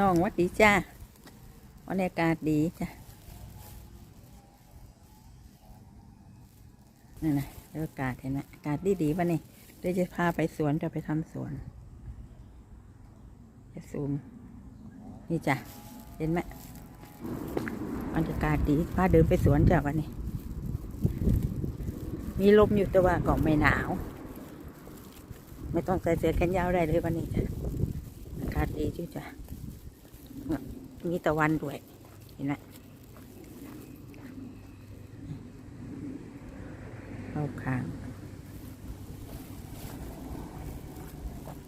น้องวัดดีจ้าบรรยากาศดีจ้ะนั่นนะบรรยากาศเห็นไหมอากาศดีดีป่ะนี่เดี๋ยวจะพาไปสวนจะไปทำสวน จะซูม นี่จ้ะ เห็นไหมบรรยากาศดีพาเดินไปสวนจ้ะวันนี้ มีลมอยู่แต่ว่าก็ไม่หนาว ไม่ต้องใส่เสื้อแขนยาวได้เลยวันนี้จ้ะอากาศดีจ้ะจ้ะ มีตะวันด้วย เห็นไหมเข้าข้าง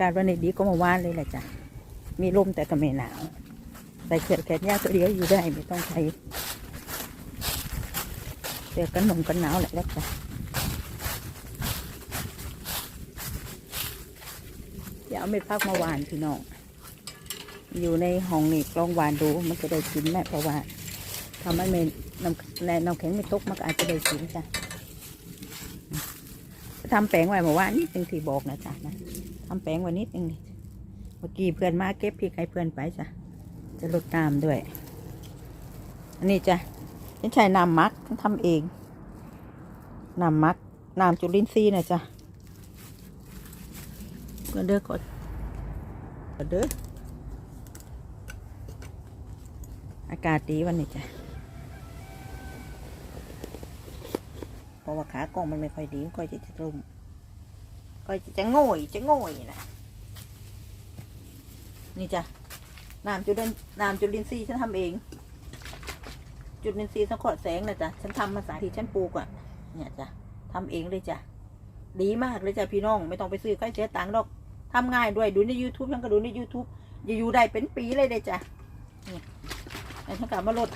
การวันนี้ดีก็มาว่านเลยแหละจ้ะ มีลมแต่ก็ไม่หนาว ใส่เสื้อแขนยาวตัวเดียวอยู่ได้ไม่ต้องใช้เสื้อกันหนงกันหนาวแหละแล้วจ้ะอย่าเอาเม็ดพักมาหวานพี่น้อง อยู่ในห้องนี่ลองหวานดูมันจะได้กินแม่เพราะว่าทำให้เมนน้ำน้ำแข็งไม่ตกมันอาจจะได้กินจ้ะทำแปลงไว้เมื่อวานนิดนึงที่บอกนะจ๊ะนะทำแปลงไว้นิดนึงเมื่อกี้เพื่อนมาเก็บพริกให้เพื่อนไปจ้ะจะลดน้ำด้วยอันนี้จ้ะฉันใช้น้ำมักทำเองน้ำมักน้ำจุลินทรีย์นะจ๊ะก็เด้อก่อนก็เด้อ อากาศดีวันนี้จ้ะเพราะว่าขากล้องมันไม่ค่อยดีมันก็จะจะลุ่มก็จะโง่ยจะโง่ยนะนี่จ้ะน้ำจุลินน้ำจุลินทรีย์ฉันทำเอง จุลินทรีย์สังเคราะห์แสงนะจ๊ะฉันทำมาสาที่ฉันปลูกอะเนี่ยจ้ะทำเองเลยจ้ะดีมากเลยจ้ะพี่น้องไม่ต้องไปซื้อใครเสียตังค์หรอกทำง่ายด้วยดูใน YouTube ฉันก็ดูใน YouTube อย่าอยู่ได้เป็นปีเลยเลยจ้ะ ไอ้ถ้ากลับมาลด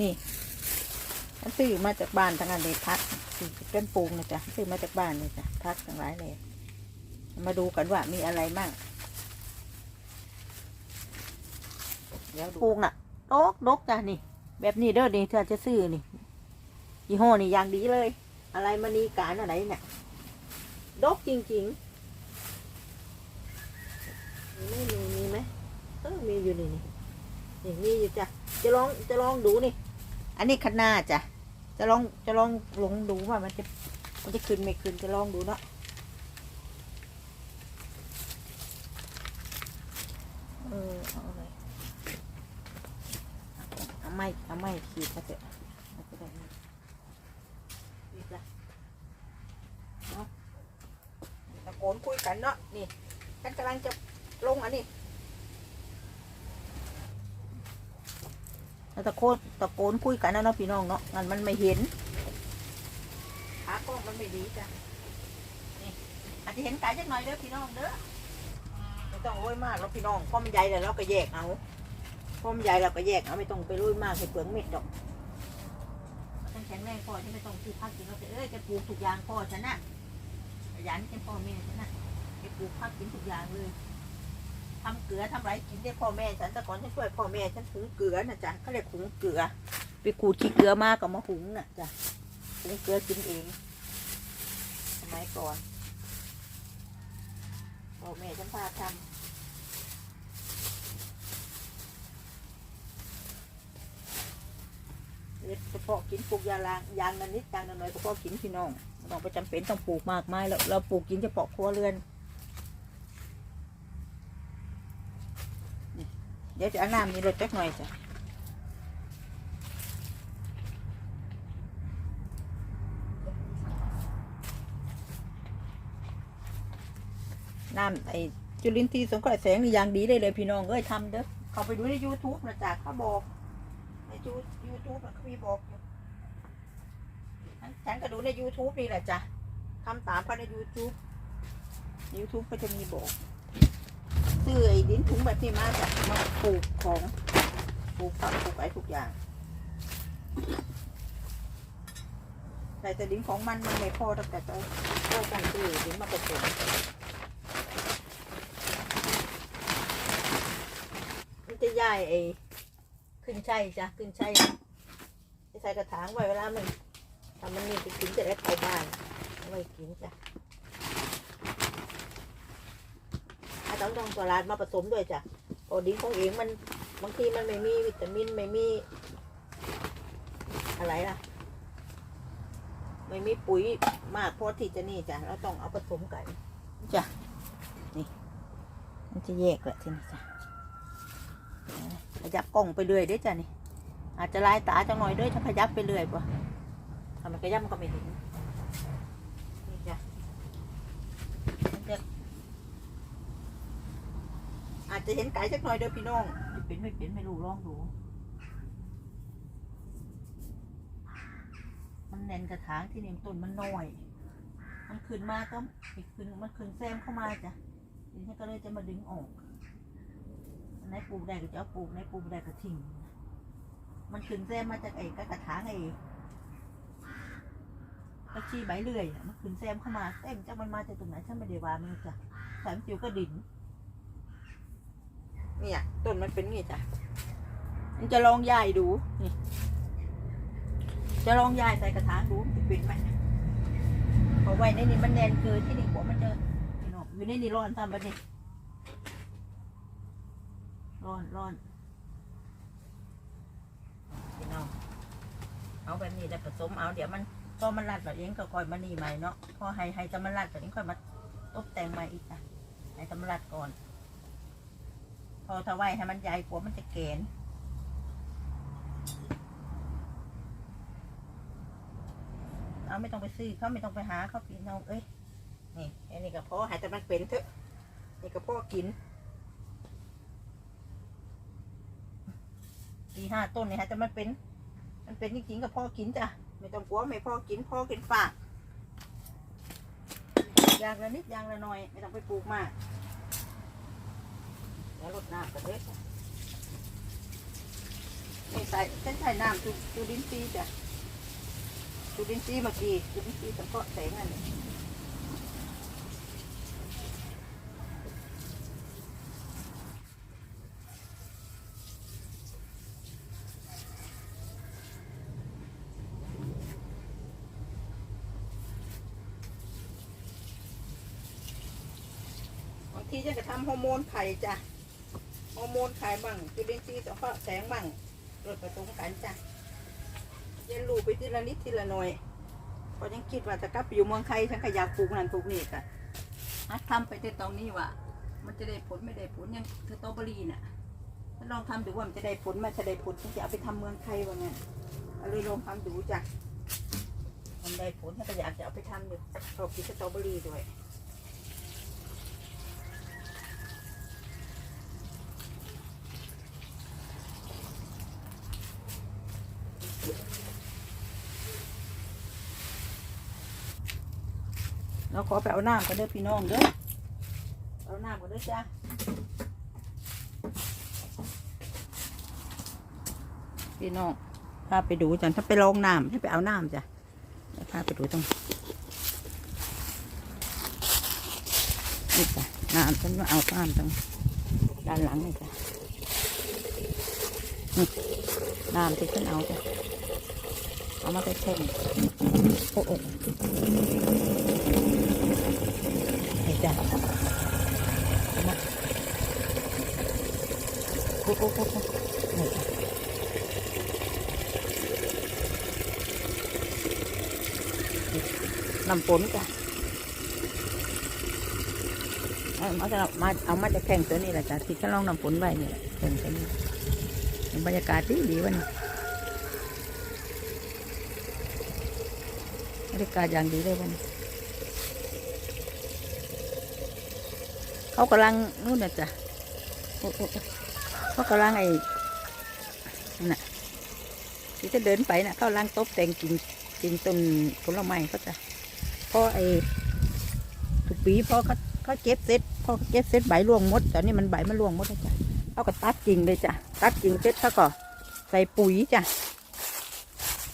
นี่ฉันซื้อมาจากบ้านทั้งนั้นเลยพักซื้อเป็นปูกนะจ๊ะซื้อมาจากบ้านเลยจ้ะพักทั้งหลายเลย มาดูกันว่ามีอะไรมั่งเดี๋ยวดูปลูกน่ะดกดกจ้ะนี่ แบบนี้เด้อนี่เธอจะซื้อนี่ยี่ห้อนี่อย่างดีเลย อะไรมานีการอะไรเนี่ยดกจริง ๆ ไม่มีมีไหมเออมีอยู่นี่นี่นี่มีอยู่จ้ะจะลองจะลองดูนี่ อันนี้คะน้าจ้ะจะลองจะลองลงดูว่ามันจะมันจะขึ้นไม่ขึ้นจะลองดูเนาะเออเอาเลยเอาไม่เอาไม่ขีดมาเถอะเอาไปได้นี่จ้ะเนาะตะโกนคุยกันเนาะนี่ฉันกำลังจะ ลงอันนี้แล้วตะโกนตะโกนคุยกันนะเนาะพี่น้องเนาะงั้นมันไม่เห็นขากล้องมันไม่ดีจ้ะนี่อาจจะเห็นไกลจักหน่อยเด้อพี่น้องเด้อไม่ต้องโรยมากแล้วพี่น้องพอมันใหญ่แล้วเราก็แยกเอาพอมันใหญ่เราก็แยกเอาไม่ต้องไปโรยมากให้เปลืองเม็ดดอกฉันแข็งแรงพอที่ไม่ต้องซื้อผักกินเราจะเอ้ยจะปลูกทุกอย่างพ่อฉันน่ะขยันเป็นพ่อแม่ฉันน่ะจะปลูกผักกินทุกอย่างเลย ทำเกลือทำไรกินได้พ่อแม่ฉันแต่ก่อนฉันช่วยพ่อแม่ฉันหุงเกลือนะจ๊ะเขาเรียกหุงเกลือ ไปขูดขี้เกลือมากก็มาหุงน่ะจ้ะหุงเกลือกินเองสมัยก่อนพ่อแม่ฉันพาทำเด็ดเฉพาะกินปลูกยาลางยางนิดยางนันหน่อยก็พอกินพี่น้องไม่ต้องไปจำเป็นต้องปลูกมากมายแล้วเราปลูกกินเฉพาะครัวเรือน ดี๋ยวจะเอาน้ำนี่ลดจักหน่อยจ้ะน้ำไอจุลินทรีย์สงเคราะห์แสงนี่อย่างดีเลยเลยพี่น้องเอ้ยทำเด้อเขาไปดูใน YouTube นะจ๊ะเขาบอก ในยูยูทูบเขามีบอกอยู่ฉันฉันก็ดูใน YouTube นี่แหละจ้ะทำตามเขาใน YouTube YouTube ก็จะมีบอก ซื้อไอ้ดินถุงแบบที่มาจากมาปลูกของปลูกผักปลูกไอ้ทุกอย่างแต่แต่ดินของมันมันไม่พอตั้งแต่จะก็ต้องซื้อดินมาผสมมันจะย่ายไอ้ขึ้นใช่จ้ะขึ้นใช่จะใส่กระถางไว้เวลามันทำมันนี่ไปกินจะได้ไปบ้านเอาไว้กินจ้ะ ต้องต้องตลาดมาผสมด้วยจ้ะโอดินของเองมันบางทีมันไม่มีวิตามินไม่มี อะไรล่ะ ไม่มีปุ๋ยมากพอที่จะนี่จ้ะเราต้องเอาผสมกันจ้ะนี่มันจะแยกแหละทีนี้จ้ะขยับกล้องไปเรื่อยด้อจ้ะนี่อาจจะลายตาจังหน่อยด้วยถ้าขยับไปเรื่อยปะถ้ามันขยับมันก็ไม่เห็นจ้ะมันจะอา จะเห็นไก่สักหน่อยเด้อพี่น้องเป็นไม่เป็นไม่รู้ลองดู มันแน่นกระถางที่เนี่ต้นมันน้อย มันขึ้นมาก็อีกขึ้นมันขึ้นแซมเข้ามาจ้ะทีนี้ก็เลยจะมาดึงออกอันปลูกได้ก็จะเอาปลูกนปลูกได้ก็ทิ้งมันขึ้นแซมมาจากไอ้กระถางไอ้กระชีใบเลื่อยมันขึ้นแซมเข้ามาเต็มจากมันมาจากตรงไหนฉันไม่ได้ว่ามันจ้ะสามจิ๋วก็ดิน เนี่ยต้นมันเป็นงี้จ้ะมันจะลองย้ายดูนี่จะลองย้ายใส่กระถางดูมันจะเป็นไหมเพราะไว้ในนี้มันแน่นเกินที่นี่กว่ามันจะนี่เนาะอยู่ในนี่ร้อนทำแบบนี้ร้อนร้อนพี่น้องเอาแบบนี้แล้วผสมเอาเดี๋ยวมันพอมันรัดแบบนี้ก็ค่อยมานี่ใหม่เนาะพอให้ให้จะมันรัดแบบนี้ค่อยมาตกแต่งใหม่อีกนะให้จะมันรัดก่อน อถ้าไว้ให้มันใหญ่กว่ามันจะแกนเอาไม่ต้องไปซื้อเขาไม่ต้องไปหาเขาพี่น้องเอ้ยนี่อันนี้ก็พอหายแต่มันเป็นเถอะนี่ก็พ่อกินสี่ห้าต้นนี่ฮะแต่มันเป็น มันเป็นจริงๆกับพ่อกินจ้ะไม่ต้องกลัวไม่พ่อกินพ่อกินฝากอย่างละนิดอย่างละหน่อย ไม่ต้องไปปลูกมาก รดน้ำกันเลยจ้นี่ใส่เส้นใส่น้ำตูตูดินซีจ้ะจุลินทรีเมื่อกี้จุลินทรีย์สังเคราะแสงอันนี้บางทีจะกระทำฮอร์โมนไข่จ้ะ ฮอร์โมนไข่บ้างจุลินทรีย์สังเคราะห์แสงบ้างรดผสมกันจ้ะเรียนรู้ไปทีละนิดทีละหน่อยเพราะยังคิดว่าจะกลับไปอยู่เมืองไทยฉันก็อยากปลูกนั่นปลูกนี่กะฮัดทำไปที่ตรงนี้ว่ามันจะได้ผลไม่ได้ผลยังสตรอเบอรี่น่ะถ้าลองทำดูว่ามันจะได้ผลมันจะได้ผลฉันจะเอาไปทำเมืองไทยว่างั้นก็เลยลองทำดูจ้ะมันได้ผลฉันก็อยากจะเอาไปทำอยู่ชอบกินสตรอเบอรี่ด้วย อไปเอาน้ำกันเด้อพี่น้องเด้อเอาน้ำกันเด้อจ้าพี่น้องพาไปดูจันถ้าไปลองน้ำให้ไปเอาน้ำจ้ะพาไปดูตรงนี่จ้ะน้ำฉันมาเอาน้ำตรงด้านหลังนี่จ้ะนี่น้ำที่ฉันเอาจ้ะเอามาใส่แท่งโอ้โอ้นี่ จ้ะมาโอ้โอ้โอ้โอ้นี่จ้ะน้ำฝนจ้ะมาจะมาเอามาจะแข่งตัวนี้แหละจ้ะที่ฉันลองน้ำฝนไว้เนี่ยแข่งตัวนี้บรรยากาศดีดีวันนี้บรรยากาศอย่างดีเลยวันนี้ เขากำลังนู่นน่ะจ้ะเขากำลังไอ้น่ะที่จะเดินไปน่ะเขากำลังตบแต่งกิ่งกิ่งต้นผลไม้เขาจ้ะพราะไอ้ทุกปีพอเขาเขาเก็บเสร็จพอเขาเก็บเสร็จใบร่วงหมดตอนนี้มันใบมันร่วงหมดแล้วจ้ะเขาก็ตัดกิ่งเลยจ้ะตัดกิ่งเสร็จเขาก็ใส่ปุ๋ยจ้ะ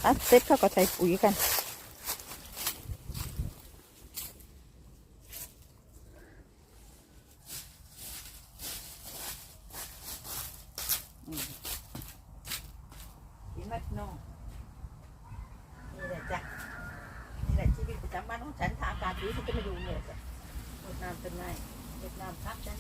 ตัดเสร็จเขาก็ใส่ปุ๋ยกัน เห็นไหมพี่น้องนี่แหละจ้ะ นี่แหละชีวิตประจำวันของฉันถ้าอากาศดีฉันจะมาดูเนี่ยจ้ะรดน้ำเป็นไงรดน้ำพักจ้ะ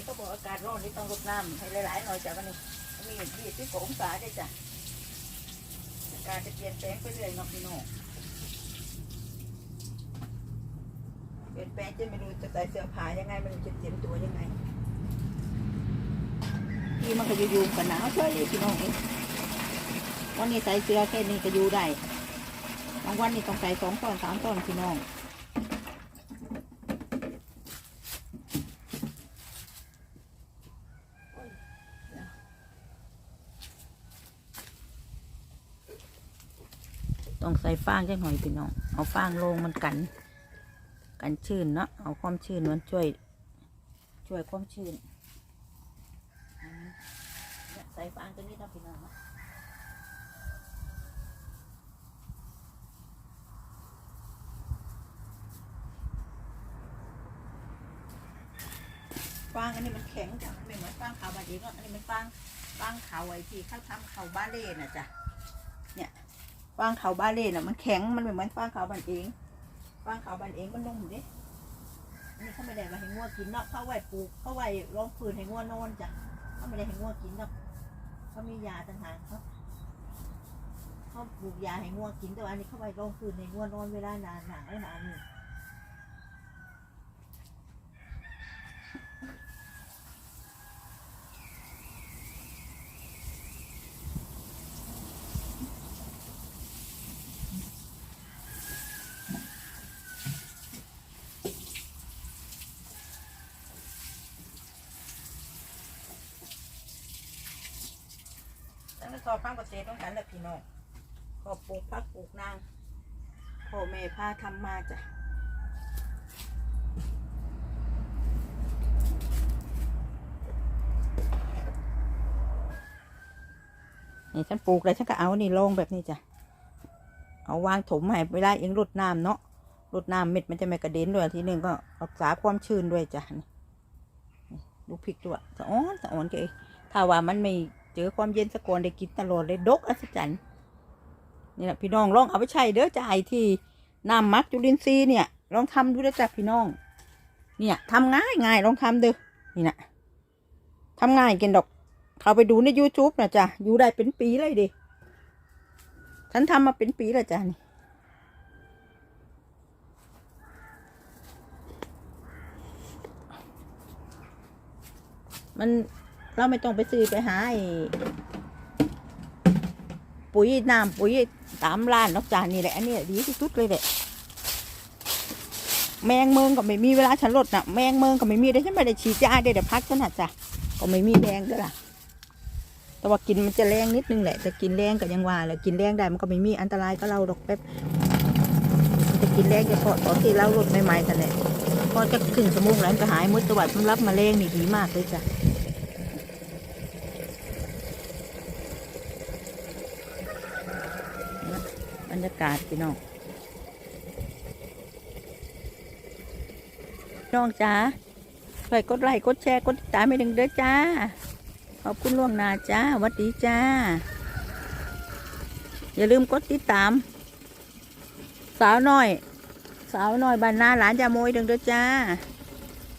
นี้ก็บอกอากาศร้อนนี่ต้องรดน้ำให้หลายๆหน่อยจ้ะวันนี้มียี่สิบกว่าองศาได้จ้ะอากาศจะเปลี่ยนแปลงไปเรื่อยเนาะพี่น้องเปลี่ยนแปลงจะไม่รู้จะใส่เสื้อผ้ายังไงไม่รู้จะเตรียมตัวยังไงที่มันก็อยู่ๆกันหนาวเฉยพี่น้องเองวันนี้ใส่เสื้อแค่นี้ก็อยู่ได้บางวันนี่ต้องใส่สองตอนสามตอนพี่น้อง ต้องใส่ ฟางจังหน่อยพี่น้อง เอาฟางลงมันกัน กันชื้นเนาะ เอาความชื้นมันช่วย ช่วยความชื้นใส่ฟางตัวนี้นะพี่น้องเนาะฟางอันนี้มันแข็งจ้ะมันไม่เหมือนฟางขาวบาดีเนาะ อันนี้มันฟางฟางขาวไอ้ที่เขาทำขาวบาเล่น่ะจ้ะ เนี่ย ฟางขาวบาเล่น่ะมันแข็งมันไม่เหมือนฟางขาวบ้านเองฟางขาวบ้านเองมันนุ่มเด้อันนี้เขาไม่ได้มาให้งัวกินเนาะเขาไว้ปลูกเขาไว้รองฟืนให้งัวนอนจ้ะเขาไม่ได้ให้งัวกินเนาะเขามียาต่างหากเขาเขาปลูกยาให้งัวกินแต่ว่าอันนี้เขาไว้รองฟืนให้งัวนอนเวลานานหนาวหนาวนี่ อบฟังเกษตรต้องกันแหละพี่น้องก็ปลูกพักปลูกนางพ่อแม่พาทำมาจ้ะนี่ฉันปลูกเลยฉันก็เอานี่ลงแบบนี้จ้ะ เอาวางถมให้เวลาเองรดน้ำเนาะรดน้ำเม็ดมันจะไม่กระเด็นด้วยทีหนึ่งก็รักษาความชื้นด้วยจ้ะ ดูพริกด้วยสะอ้อนสะอ้อนเกยถ้าว่ามันไม่ เจอความเย็นสะกอนได้กินตลอดเลยดกอัศจรรย์นี่แหละพี่น้องลองเอาไปใช้เด้อจ่ายที่น้ำมักจุลินทรีย์เนี่ย ลองทำดูเด้จ้ะพี่น้อง เนี่ยทำง่ายง่ายลองทำเด้อนี่นะทำง่ายกินดอก เขาไปดูใน YouTube นะจ้ะอยู่ได้เป็นปีเลยดิฉันทำมาเป็นปีแล้วจ้ะนี่มัน เราไม่ต้องไปซื้อไปหาปุ๋ยน้ำปุ๋ยตามร้านนอกจากนี่แหละอันนี้ดีที่สุดเลยแหละแมงเมืองก็ไม่มีเวลาฉันลดนะแมงเมืองก็ไม่มีได้ฉันไม่ได้ฉีดยาได้แต่พักฉันน่ะจ้ะก็ไม่มีแดงด้วยล่ะ แต่ว่ากินมันจะแรงนิดนึงแหละแต่กินแรงก็ยังว่าแหละกินแรงได้มันก็ไม่มีอันตรายก็เราดอกแป๊บมันจะกินแรงจะพอตอนที่เราลดใหม่ๆแต่แหละพอจะครึ่งชั่วโมงแล้วก็หายมดตวัดสำหรับมะเร็งนี่ดีมากเลยจ้ะนะ บรรยากาศพี่น้องน้องจ๋าช่วยกดไลค์กดแชร์กดติดตามให้ดึงเด้อจ้า ขอบคุณล่วงหน้าจ้าวัดดีจ้า อย่าลืมกดติดตาม สาวน้อย สาวน้อยบ้านนาหลานจาโมยดึงเด้อจ้า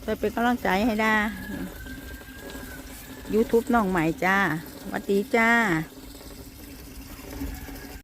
ไปเป็นกำลังใจให้ได้ YouTube น้องใหม่จ้าวัดดีจ้า